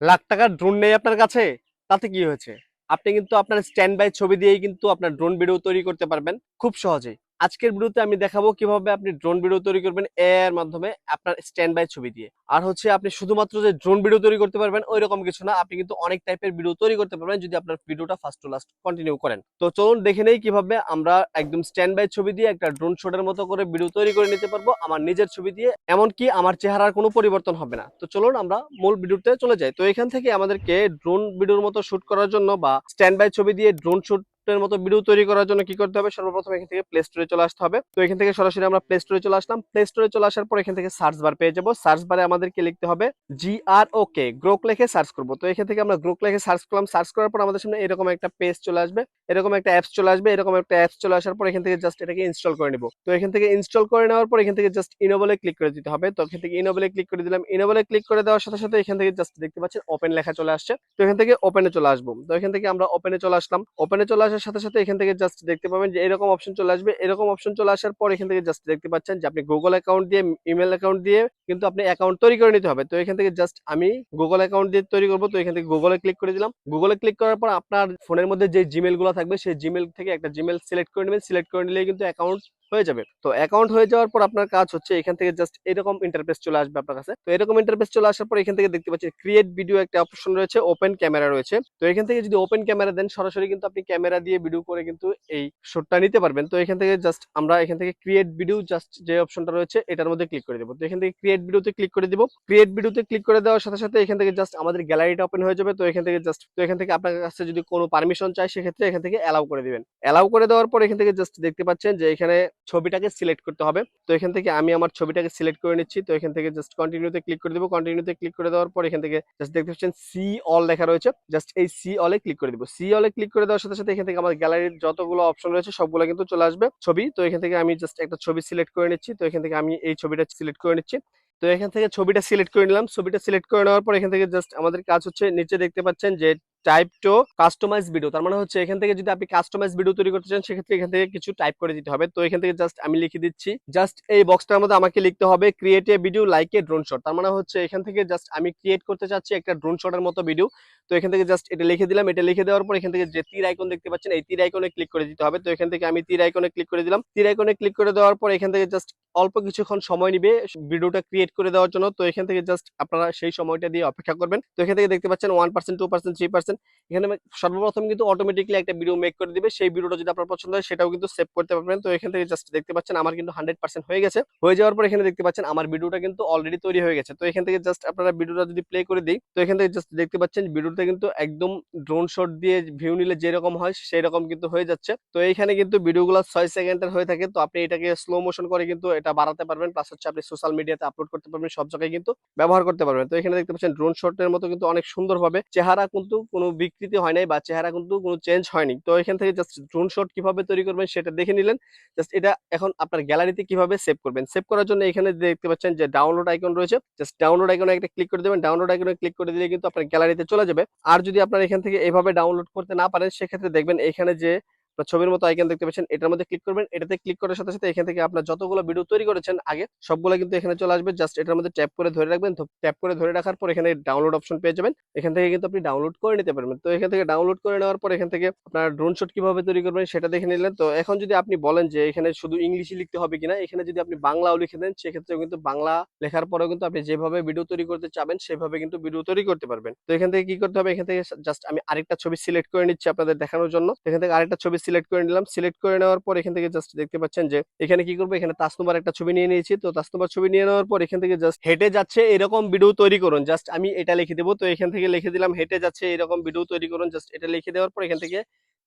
লাখ টাকার ড্রোন নেই আপনার কাছে? তাতে কি হয়েছে? আপনি কিন্তু আপনার স্ট্যান্ড বাই ছবি দিয়েই কিন্তু আপনার ড্রোন ভিডিও তৈরি করতে পারবেন, খুব সহজেই। আজকের ভিডিওতে আমি দেখাবো কীভাবে আপনি ড্রোন ভিডিও তৈরি করবেন এর মাধ্যমে আপনার স্ট্যান্ড বাই ছবি দিয়ে। আর হচ্ছে আপনি শুধুমাত্র যে ড্রোন ভিডিও তৈরি করতে পারবেন ওই রকম কিছু না। আপনি কিন্তু অনেক টাইপের ভিডিও তৈরি করতে পারবেন যদি আপনার ভিডিওটা ফার্স্ট টু লাস্ট কন্টিনিউ করেন। তো চলুন দেখে নেই কীভাবে আমরা একদম স্ট্যান্ড বাই ছবি দিয়ে একটা ড্রোন শটের মতো করে ভিডিও তৈরি করে নিতে পারব আমার নিজের ছবি দিয়ে। এমনকি আমার চেহারার কোনো পরিবর্তন হবে না। তো চলুন আমরা মূল ভিডিওতে চলে যাই। তো এখান থেকে আমাদেরকে ড্রোন ভিডিওর মতো শুট করার জন্য বা স্ট্যান্ড বাই ছবি দিয়ে ড্রোন শুট এর মতো ভিডিও তৈরি করার জন্য কি করতে হবে সর্বপ্রথম এখান থেকে প্লে স্টোরে চলে আসতে হবে তো এখান থেকে সরাসরি আমরা প্লে স্টোরে চলে আসলাম প্লে স্টোরে চলে আসার পর এখান থেকে সার্চ বার পেয়ে যাব সার্চ বারে আমাদেরকে লিখতে হবে জি আর ওকে গ্রোক লেখে সার্চ করব তো এখান থেকে আমরা গ্রোক লেখে সার্চ করলাম সার্চ করার পর আমাদের সামনে এরকম একটা পেজ চলে আসবে এরকম একটা অ্যাপস চলে আসবে এরকম একটা অ্যাপস চলে আসার পর এখান থেকে জাস্ট এটাকে ইনস্টল করে নিব তো এখান থেকে ইনস্টল করে নেওয়ার পর এখান থেকে জাস্ট ইনোবলে ক্লিক করে দিতে হবে তো এখান থেকে ইনোবলে ক্লিক করে দিলাম ইনোবলে ক্লিক করে দেওয়ার সাথে সাথে এখান থেকে জাস্ট দেখতে পাচ্ছেন ওপেন লেখা চলে আসছে তো এখান থেকে ওপেনে চলে আসব তো এখান থেকে আমরা ওপেনে চলে আসলাম ওপেনে চলে আসার সাথে সাথে এখান থেকে জাস্ট দেখতে পাবেন যে এরকম অপশন চলে আসবে। এরকম অপশন চলে আসার পর এখান থেকে জাস্ট দেখতে পাচ্ছেন যে আপনি গুগল অ্যাকাউন্ট দিয়ে ইমেল অ্যাকাউন্ট দিয়ে কিন্তু আপনি অ্যাকাউন্ট তৈরি করে নিতে হবে। তো এখান থেকে জাস্ট আমি গুগল অ্যাকাউন্ট দিয়ে তৈরি করব। তো এখান থেকে গুগলে ক্লিক করে দিলাম। গুগলে ক্লিক করার পর আপনার ফোনের মধ্যে যে জিমেলগুলো থাকবে, সেই জিমেল থেকে একটা জিমেল সিলেক্ট করে নেবেন। সিলেক্ট করে নিলে কিন্তু অ্যাকাউন্ট হয়ে যাবে তো অ্যাকাউন্ট হয়ে যাওয়ার পর আপনার কাজ হচ্ছে এখান থেকে জাস্ট এরকম ইন্টারফেস চলে আসবে আপনার কাছে তো এরকম ইন্টারফেস চলে আসার পর এখান থেকে দেখতে পাচ্ছেন ক্রিয়েট ভিডিও একটা অপশন রয়েছে ওপেন ক্যামেরা রয়েছে তো এখান থেকে যদি ওপেন ক্যামেরা দেন সরাসরি কিন্তু আপনি ক্যামেরা দিয়ে ভিডিও করে কিন্তু এই শটটা নিতে পারবেন তো এখান থেকে জাস্ট আমরা এখান থেকে ক্রিয়েট ভিডিও জাস্ট যে অপশনটা রয়েছে এটার মধ্যে ক্লিক করে দেবো তো এখান থেকে ক্রিয়েট ভিডিওতে ক্লিক করে দিব ক্রিয়েট ভিডিওতে ক্লিক করে দেওয়ার সাথে সাথে এখান থেকে জাস্ট আমাদের গ্যালারিটা ওপেন হয়ে যাবে তো এখান থেকে জাস্ট তো এখান থেকে আপনার কাছে যদি কোনো পারমিশন চাই সেক্ষেত্রে এখান থেকে অ্যালাউ করে দিবেন অ্যালাউ করে দেওয়ার পর এখান থেকে জাস্ট দেখতে পাচ্ছেন যে এখানে ছবিটাকে সিলেক্ট করতে হবে। তো এখান থেকে আমি আমার ছবিটাকে সিলেক্ট করে নিচ্ছি। তো এখান থেকে জাস্ট কন্টিনিউতে ক্লিক করে দিব। কন্টিনিউতে ক্লিক করে দেওয়ার পর এখান থেকে জাস্ট দেখতে পাচ্ছেন সি অল লেখা রয়েছে। জাস্ট এই সি অলে ক্লিক করে দিব। সি অলে ক্লিক করে দেওয়ার সাথে সাথে এখান থেকে আমার গ্যালারির যতগুলো অপশন রয়েছে সবগুলো কিন্তু চলে আসবে ছবি। তো এখান থেকে আমি জাস্ট একটা ছবি সিলেক্ট করে নিচ্ছি। তো এখান থেকে আমি এই ছবিটা সিলেক্ট করে নিচ্ছি। তো এখান থেকে ছবিটা সিলেক্ট করে নিলাম। ছবিটা সিলেক্ট করে নেওয়ার পর এখান থেকে জাস্ট আমাদের কাজ হচ্ছে নিচে দেখতে পাচ্ছেন যে টাইপ টু কাস্টমাইজ ভিডিও তার মানে হচ্ছে এখান থেকে যদি আপনি কাস্টমাইজ ভিডিও তৈরি করতে চান সেক্ষেত্রে এখান থেকে কিছু টাইপ করে দিতে হবে তো এখান থেকে জাস্ট আমি লিখে দিচ্ছি জাস্ট এই বক্সটার মধ্যে আমাকে লিখতে হবে create video like a drone shot তার মানে হচ্ছে এখান থেকে জাস্ট আমি ক্রিয়েট করতে চাচ্ছি একটা ড্রোন শটের মতো ভিডিও তো এখান থেকে জাস্ট এটা লিখে দিলাম এটা লিখে দেওয়ার পর এখান থেকে যে তীর আইকন দেখতে পাচ্ছেন এই তীর আইকনে ক্লিক করে দিতে হবে তো এখান থেকে আমি তীর আইকনে ক্লিক করে দিলাম তীর আইকনে ক্লিক করে দেওয়ার পর এখান থেকে জাস্ট অল্প কিছুক্ষণ সময় নিবে ভিডিওটা ক্রিয়েট করে দেওয়ার জন্য তো এখান থেকে জাস্ট আপনারা সেই সময়টা দিয়ে অপেক্ষা করবেন তো এখান থেকে দেখতে পাচ্ছেন one percent two percent three percent এখানে সর্বপ্রথম কিন্তু অটোমেটিকলি একটা ভিডিও মেক করে দিবে। সেই ভিডিওটা যদি আপনার পছন্দ হয়, সেটাও কিন্তু সেভ করতে পারবেন। তো এখান থেকে জাস্ট দেখতে পাচ্ছেন, আমার কিন্তু হান্ড্রেড পার্সেন্ট হয়ে গেছে। হয়ে যাওয়ার পর এখানে দেখতে পাচ্ছেন, আমার ভিডিওটা কিন্তু অলরেডি তৈরি হয়ে গেছে। তো এখান থেকে জাস্ট আপনারা ভিডিওটা যদি প্লে করে দিই, তো এখান থেকে জাস্ট দেখতে পাচ্ছেন ভিডিওটা কিন্তু একদম ড্রোন শট দিয়ে ভিউ নিলে যেরকম হয় সেই রকম কিন্তু হয়ে যাচ্ছে। তো এইখানে কিন্তু ভিডিওগুলো ছয় সেকেন্ডের হয়ে থাকে। তো আপনি এটাকে স্লো মোশন করে কিন্তু এটা বাড়াতে পারবেন। প্লাস হচ্ছে আপনি সোশ্যাল মিডিয়াতে আপলোড করতে পারবেন, সব জায়গায় কিন্তু ব্যবহার করতে পারবেন। তো এখানে দেখতে পাচ্ছেন ড্রোন শটের মতো কিন্তু অনেক সুন্দরভাবে চেহারা কিন্তু কোনো বিকৃতি হয় নাই বা চেহারা কিন্তু কোনো চেঞ্জ হয়নি। তো এখান থেকে জাস্ট ড্রোন শট কীভাবে তৈরি করবেন সেটা দেখে নিলেন। জাস্ট এটা এখন আপনার গ্যালারিতে কীভাবে সেভ করবেন। সেভ করার জন্য এখানে দেখতে পাচ্ছেন যে ডাউনলোড আইকন রয়েছে। জাস্ট ডাউনলোড আইকনে একটা ক্লিক করে দেবেন। ডাউনলোড আইকনে ক্লিক করে দিলে কিন্তু আপনার গ্যালারিতে চলে যাবে। আর যদি আপনার এখান থেকে এভাবে ডাউনলোড করতে না পারেন, সেক্ষেত্রে দেখবেন এখানে যে আপনার ছবির মতো আইকন দেখতে পাচ্ছেন, এটার মধ্যে ক্লিক করবেন, এটাতে ক্লিক করার সাথে সাথে এখান থেকে আপনার যতগুলো ভিডিও তৈরি করেছেন আগে, সবগুলো কিন্তু এখানে চলে আসবে। জাস্ট এটার মধ্যে ট্যাপ করে ধরে রাখবেন ট্যাপ করে ধরে রাখার পর এখানে ডাউনলোড অপশন পেয়ে যাবেন। এখান থেকে কিন্তু আপনি ডাউনলোড করে নিতে পারবেন। তো এখান থেকে ডাউনলোড করে নেওয়ার পর এখান থেকে আপনার ড্রোন শট কীভাবে তৈরি করবেন সেটা দেখে নিলেন। তো এখন যদি আপনি বলেন যে এখানে শুধু ইংলিশই লিখতে হবে কিনা, এখানে যদি আপনি বাংলাও লিখে দেন সেক্ষেত্রে কিন্তু বাংলা লেখার পরেও কিন্তু আপনি যেভাবে ভিডিও তৈরি করতে চাবেন, সেভাবে কিন্তু ভিডিও তৈরি করতে পারবেন। তো এখান থেকে কি করতে হবে? এখান থেকে জাস্ট আমি আরেকটা ছবি সিলেক্ট করে নিচ্ছি আপনাদের দেখানোর জন্য। এখান থেকে আরেকটা ছবি সিলেক্ট করে নিলাম। সিলেক্ট করে নেওয়ার পর এখান থেকে জাস্ট দেখতে পাচ্ছেন যে, এখানে কি করব? এখানে তাসনুবার একটা ছবি নিয়ে নিয়েছি। তো তাসনুবার ছবি নিয়ে নেওয়ার পর এখান থেকে জাস্ট হেঁটে যাচ্ছে এরকম ভিডিও তৈরি করুন। জাস্ট আমি এটা লিখে দেবো। তো এখান থেকে লিখে দিলাম, হেঁটে যাচ্ছে এরকম ভিডিও তৈরি করুন। জাস্ট এটা লিখে দেওয়ার পর এখান থেকে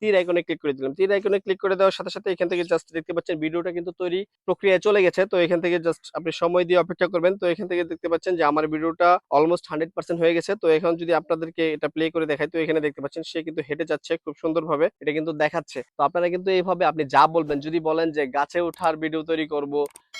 তীর আইকনে ক্লিক করে দিলাম। তীর আইকনে ক্লিক করে দেওয়ার সাথে সাথে এখান থেকে জাস্ট দেখতে পাচ্ছেন ভিডিওটা কিন্তু তৈরি প্রক্রিয়ায় চলে গেছে। তো এখান থেকে জাস্ট আপনি সময় দিয়ে অপেক্ষা করবেন। তো এখান থেকে দেখতে পাচ্ছেন যে আমার ভিডিওটা অলমোস্ট হান্ড্রেড পার্সেন্ট হয়ে গেছে। তো এখন যদি আপনাদেরকে এটা প্লে করে দেখাই, তো এখানে দেখতে পাচ্ছেন সে কিন্তু হেঁটে যাচ্ছে খুব সুন্দরভাবে। এটা কিন্তু দেখাচ্ছে। তো আপনারা কিন্তু এইভাবে আপনি যা বলবেন, যদি বলেন যে গাছে ওঠার ভিডিও তৈরি করব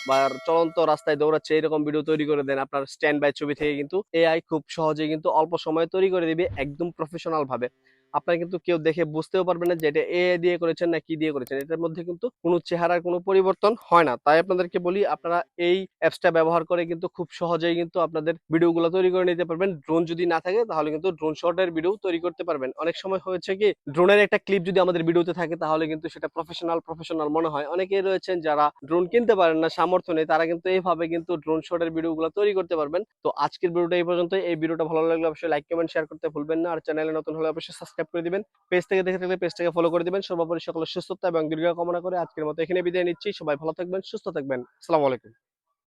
বা চলন্ত রাস্তায় দৌড়াচ্ছে, এরকম ভিডিও তৈরি করে দেন আপনার স্ট্যান্ড বাই ছবি থেকে কিন্তু এআই খুব সহজে কিন্তু অল্প সময়ে তৈরি করে দিবে একদম প্রফেশনাল ভাবে। আপনারা কিন্তু কেউ দেখে বুঝতেও পারবেন না যে এটা এ দিয়ে করেছেন না কি দিয়ে করেছেন। এটার মধ্যে কিন্তু কোনো চেহারার কোনো পরিবর্তন হয় না। তাই আপনাদেরকে বলি, আপনারা এই অ্যাপসটা ব্যবহার করে কিন্তু খুব সহজেই কিন্তু আপনাদের ভিডিওগুলো তৈরি করে নিতে পারবেন। ড্রোন যদি না থাকে, তাহলে কিন্তু ড্রোন শটের ভিডিও তৈরি করতে পারবেন। অনেক সময় হয়েছে কি ড্রোনের একটা ক্লিপ যদি আমাদের ভিডিওতে থাকে, তাহলে কিন্তু সেটা প্রফেশনাল প্রফেশনাল মনে হয়। অনেকেই রয়েছেন যারা ড্রোন কিনতে পারেন না, সামর্থ্য নেই, তারা কিন্তু এইভাবে কিন্তু ড্রোন শটের ভিডিওগুলো তৈরি করতে পারবেন। তো আজকের ভিডিওটা এই পর্যন্ত এই ভিডিওটা ভালো লাগলে অবশ্যই লাইক কমেন্ট শেয়ার করতে ভুলবেন না। আর চ্যানেলে নতুন হলে অবশ্যই সাবস্ক্রাইব করে দিবেন। পেজ থেকে দেখে থাকলে পেজটাকে ফলো করে দিবেন। সর্বোপরি সকলের সুস্থতা এবং দীর্ঘ কামনা করে আজকের মতো এখানে বিদায় নিচ্ছি। সবাই ভালো থাকবেন, সুস্থ থাকবেন। আসসালামু আলাইকুম।